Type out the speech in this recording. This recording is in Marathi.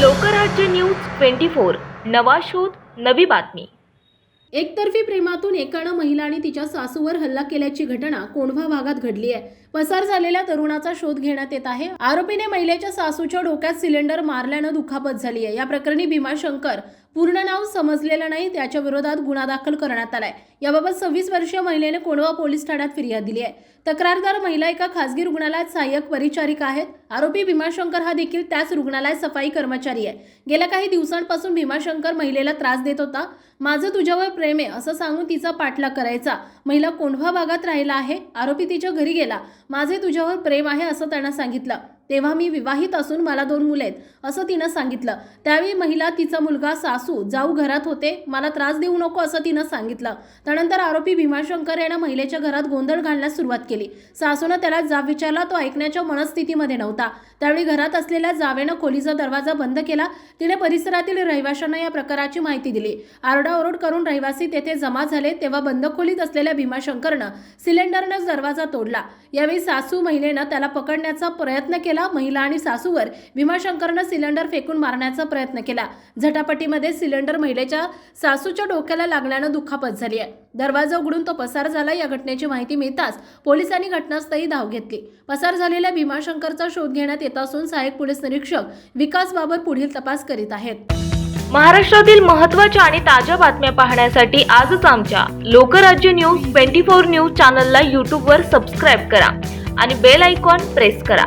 लोकराज्य न्यूज ट्वेंटी फोर नवा शोध नवी बातमी. एकतर्फी प्रेमातून एकानं महिला आणि तिच्या सासूवर हल्ला केल्याची घटना कोंढवा भागात घडली आहे. पसार झालेल्या तरुणाचा शोध घेण्यात येत आहे. आरोपीने महिलेच्या सासूच्या डोक्यात सिलेंडर मारल्यानं दुखापत झाली आहे. या प्रकरणी भीमाशंकर पूर्ण नाव समजलेलं नाही त्याच्या विरोधात गुन्हा दाखल करण्यात आलाय. याबाबत सव्वीस वर्षीय महिलेने कोंढवा पोलीस ठाण्यात फिर्याद दिली आहे. तक्रारदार महिला एका खासगी रुग्णालयात सहाय्यक परिचारिका आहेत. आरोपी भीमाशंकर हा देखील त्याच रुग्णालय सफाई कर्मचारी आहे. गेल्या काही दिवसांपासून भीमाशंकर महिलेला त्रास देत होता. माझं तुझ्यावर प्रेम आहे असं सांगून तिचा पाठलाग करायचा. महिला कोंढवा भागात राहिला आहे. आरोपी तिच्या घरी गेला. माझे तुझ्यावर प्रेम आहे असं त्यानं सांगितलं. तेव्हा मी विवाहित असून मला दोन मुले आहेत असं तिनं सांगितलं. त्यावेळी महिला तिचा मुलगा सासू जाऊ घरात होते मला त्रास देऊ नको असं तिनं सांगितलं. त्यानंतर आरोपी भीमाशंकर यानं महिलेच्या घरात गोंधळ घालण्यास सुरुवात केली. सासूनं त्याला जाब विचारला तो ऐकण्याच्या मनस्थितीमध्ये नव्हता. त्यावेळी घरात असलेल्या जावेनं खोलीचा दरवाजा बंद केला. तिने परिसरातील रहिवाशांना या प्रकाराची माहिती दिली. आरडाओरड करून रहिवासी तेथे जमा झाले तेव्हा बंद खोलीत असलेल्या भीमाशंकरनं सिलेंडरनं दरवाजा तोडला. यावेळी सासू महिलेनं त्याला पकडण्याचा प्रयत्न केला. केला महिला आणि सासूवर भीमाशंकरनं सिलेंडर फेकून मारण्याचा प्रयत्न केला. झटापटीमध्ये सिलेंडर महिलेच्या सासूच्या डोक्याला लागल्यानं दुखापत झाली आहे. दरवाजा उघडून तो पसार झाला. या घटनेची माहिती मिळताच पोलिसांनी घटनास्थळी धाव घेतली. पसार झालेल्या भीमाशंकरचा शोध घेण्यात येत असून सहाय्यक पोलीस निरीक्षक विकास बाबर पुढील तपास करीत आहेत. महाराष्ट्रातील महत्त्वाच्या आणि ताज्या बातम्या पाहण्यासाठी आजच आमच्या Lokrajya news twenty four news चॅनलला यूट्यूबवर सबस्क्राईब करा आणि बेल आयकॉन प्रेस करा.